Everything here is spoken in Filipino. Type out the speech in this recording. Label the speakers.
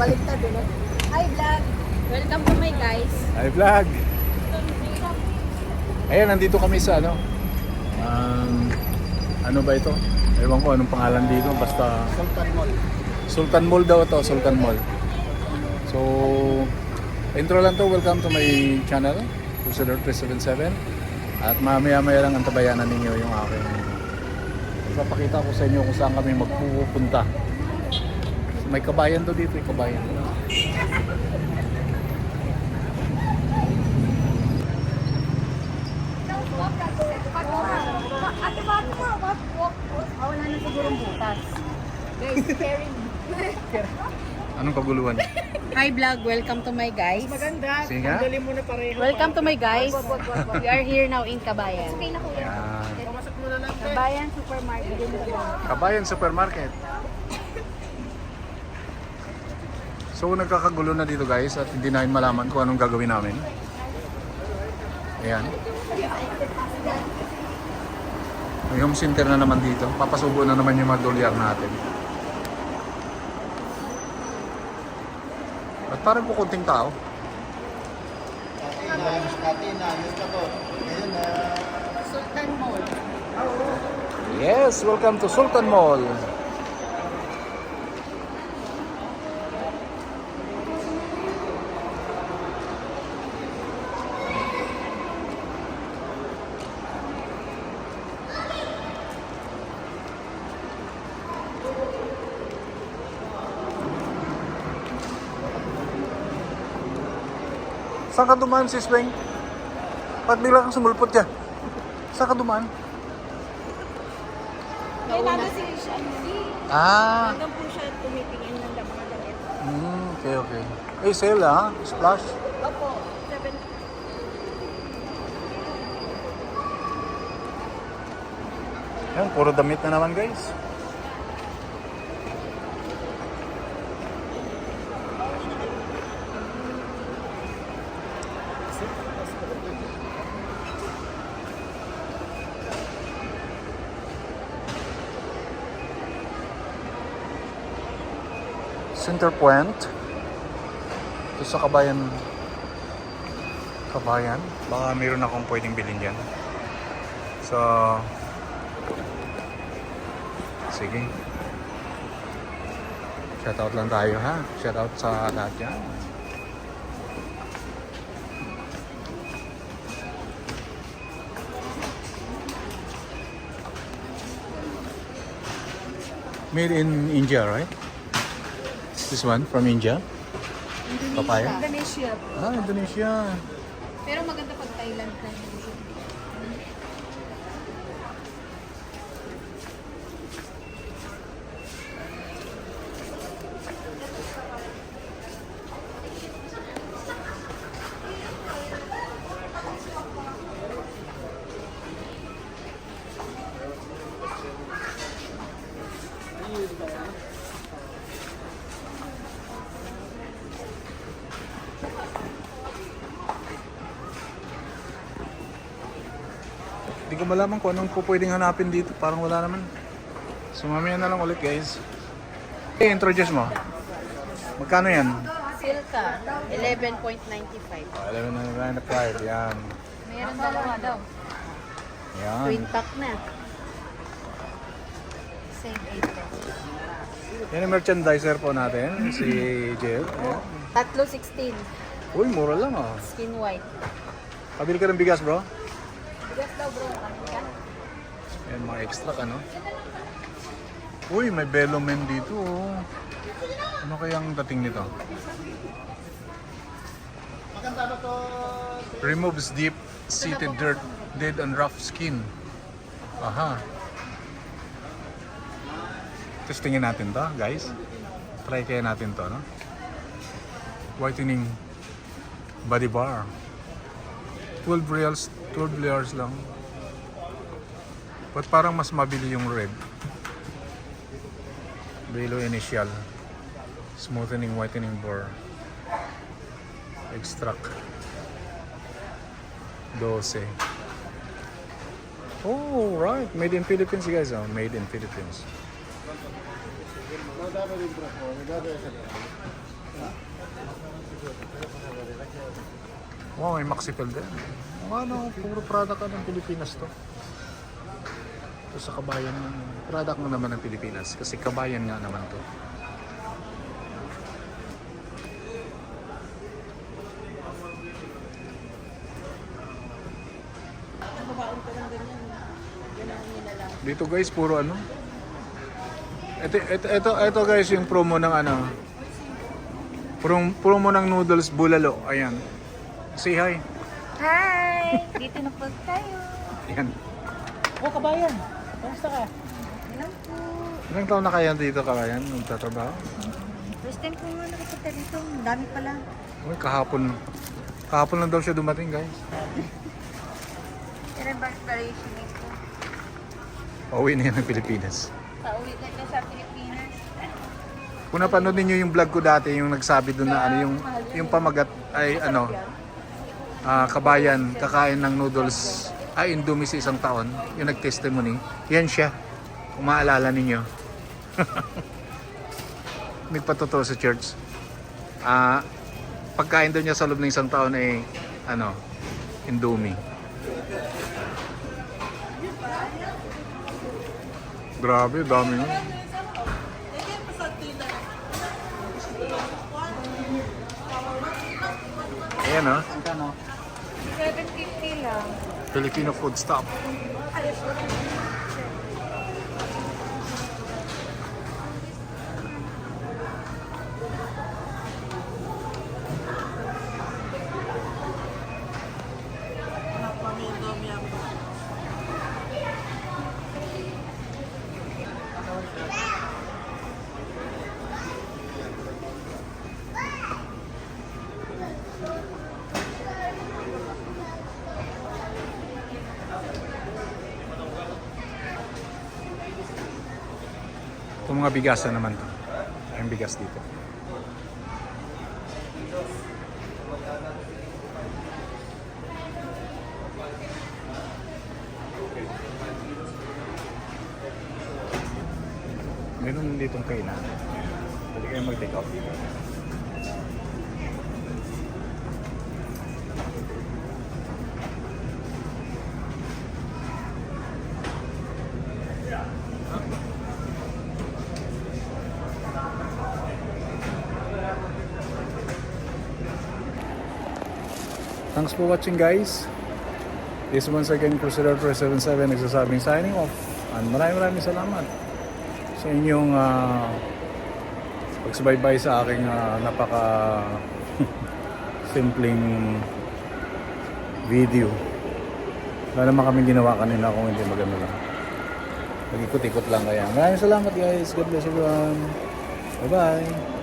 Speaker 1: Baliktad eh, no? Hi, vlog! Welcome to my guys.
Speaker 2: Hi vlog! Ayan, nandito kami sa ano. Um, ano ba ito? Ewan ko anong pangalan dito. Basta
Speaker 3: Sultan Mall.
Speaker 2: Sultan Mall daw ito. Sultan Mall. So, intro lang to. Welcome to my channel. Crusader 377. At mamaya-maya lang antabayanan ninyo yung aking Ipapakita ko sa inyo kung saan kami magpupunta. May kabayan to dito, may kabayan.
Speaker 1: Ate, bakit mo? Bakit walk? Ah, wala na sigurong butas. Guys, caring.
Speaker 2: Anong kaguluhan?
Speaker 1: Hi, vlog. Welcome to my guys.
Speaker 3: Maganda.
Speaker 2: Sige nga.
Speaker 3: Tanggalin mo na pareho.
Speaker 1: Welcome to my guys. We are here now in Kabayan.
Speaker 2: Yan.
Speaker 3: Pumasok mo na lang.
Speaker 1: Kabayan Supermarket.
Speaker 2: Kabayan Supermarket. So nagkakagulo na dito guys at hindi namin malaman kung anong gagawin namin. Ayan. May home center na naman dito. Papasubo na naman yung mga dolyar natin. At parang po konting tao. Yes, welcome to Sultan Mall. Saan ka dumaan, sis Weng? Ba't bigla kang sumulpot dyan? Saan ka dumaan?
Speaker 4: May nada si siya.
Speaker 2: Ah,
Speaker 4: Hanggang po siya tumitingin ng mga damit.
Speaker 2: mm, okay, okay. Eh, sale ah, splash.
Speaker 4: Opo, 7.
Speaker 2: Yan, puro damit na naman guys. Center Point. Ito sa Kabayan. Kabayan. Baka mayroon akong pwedeng bilhin dyan. So, Sige. Shoutout lang tayo ha. Shoutout sa lahat yan. Made in India, right? This one from India? Papaya?
Speaker 4: Indonesia.
Speaker 2: Ah, Indonesia.
Speaker 4: Pero maganda pag Thailand na yun.
Speaker 2: Hindi ko malaman kung anong po pwedeng hanapin dito. Parang wala naman. So mamaya na lang ulit guys. Okay, introduce mo. Magkano yan?
Speaker 1: Silka, 11.95.
Speaker 2: Oh, 11.95. Yan.
Speaker 1: Mayroon dalawa daw.
Speaker 2: Yan.
Speaker 1: Twin tuck na. Same 8
Speaker 2: Yan ang merchandiser po natin. Si Jill. Ayan.
Speaker 1: Tatlo 16.
Speaker 2: Uy, mura lang ah.
Speaker 1: Skin white.
Speaker 2: Pabili ka ng bigas bro.
Speaker 1: Bigas daw bro. Ano ka?
Speaker 2: Yan, mga extra ka no. Uy, may Velomen dito oh. Ano kayang dating nito? Removes deep seated dirt, dead and rough skin. Aha. Testingin natin to, guys. Try kaya natin to, no? Whitening body bar. 12 reals, 12 layers lang. Ba't parang mas mabili yung red? Velo initial. Smoothening, whitening bar. Extract. 12. Oh, right. Made in Philippines, guys. Oh, made in Philippines. Wow, may Maxipel din. Ano, puro product ng Pilipinas to. Ito sa kabayan, product mo naman ng Pilipinas. Kasi kabayan nga naman to. Dito guys, puro ano. Ito, ito, ito, ito guys, yung promo ng ano. Promo, promo ng noodles bulalo. Ayan. Say hi.
Speaker 1: Hi! Dito na po tayo.
Speaker 2: Ayan.
Speaker 3: Oh, kabayan. Kamusta ka?
Speaker 1: Hello po.
Speaker 2: Ilang taon na kaya dito kabayan? Nagtatrabaho?
Speaker 1: First time ko nga nakapunta dito. Ang dami pala.
Speaker 2: Uy, kahapon. Kahapon lang daw siya dumating guys.
Speaker 1: Pero yung preparation ko.
Speaker 2: Pauwi na yan ng Pilipinas.
Speaker 1: Pauwi na siya sa Pilipinas.
Speaker 2: Kung napanood ninyo yung vlog ko dati, yung nagsabi doon na ano, yung, yung pamagat ay ano, ah, kabayan, kakain ng noodles, ay Indomie sa isang taon, yung nag-testimony, yan siya. Kung maalala ninyo. Nagpatotoo sa church. Ah, pagkain daw niya sa loob ng isang taon ay ano, Indomie. Grabe, dami yun. Ayan oh,
Speaker 1: 750 lang.
Speaker 2: Filipino food stop. Itong mga bigasan naman to. Ay, yung bigas dito. Meron ditong kainan. Pwede kayo mag-take out dito. Thanks for watching guys. This once again Crusader 377 nagsasabing signing off. And maraming maraming salamat sa inyong ah, pagsubaybay sa aking ah, napaka simpleng video. Wala naman kami ginawa kanina kung hindi maganda lang. Nag-ikot-ikot lang kaya. Maraming salamat guys. God bless everyone. Bye-bye.